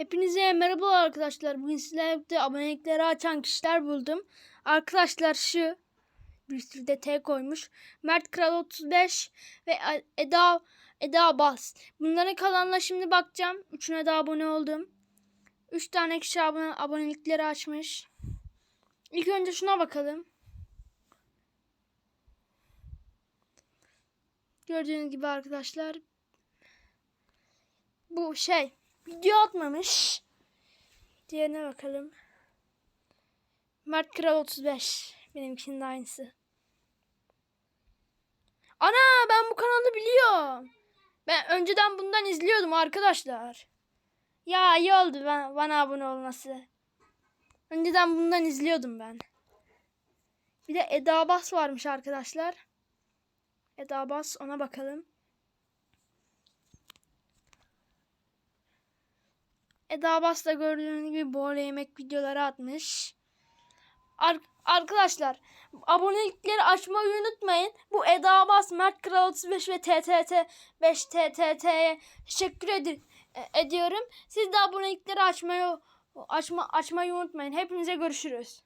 Hepinize merhaba arkadaşlar. Bugün sizlerle abonelikleri açan kişiler buldum. Arkadaşlar şu bir sürü de T koymuş. Mert Kral 35 ve Eda Eda Bas. Bunların kalanına şimdi bakacağım. Üçüne de abone oldum. Üç tane kişi abone, abonelikleri açmış. İlk önce şuna bakalım. Gördüğünüz gibi arkadaşlar bu şey video atmamış. Diğerine bakalım. Mert Kral 35. Benimkinin de aynısı. Ana ben bu kanalı biliyorum. Ben önceden bundan izliyordum arkadaşlar. Ya iyi oldu ben, bana abone olması. Önceden bundan izliyordum ben. Bir de Eda Bas varmış arkadaşlar. Eda Bas ona bakalım. Eda Bas da gördüğünüz gibi böyle yemek videoları atmış. Ar- arkadaşlar abonelikleri açmayı unutmayın. Bu Eda Bas, Mert Kral 35 ve TTT 5 TTT'ye teşekkür ed- ediyorum. Siz de abonelikleri açmayı açma açmayı unutmayın. Hepinize görüşürüz.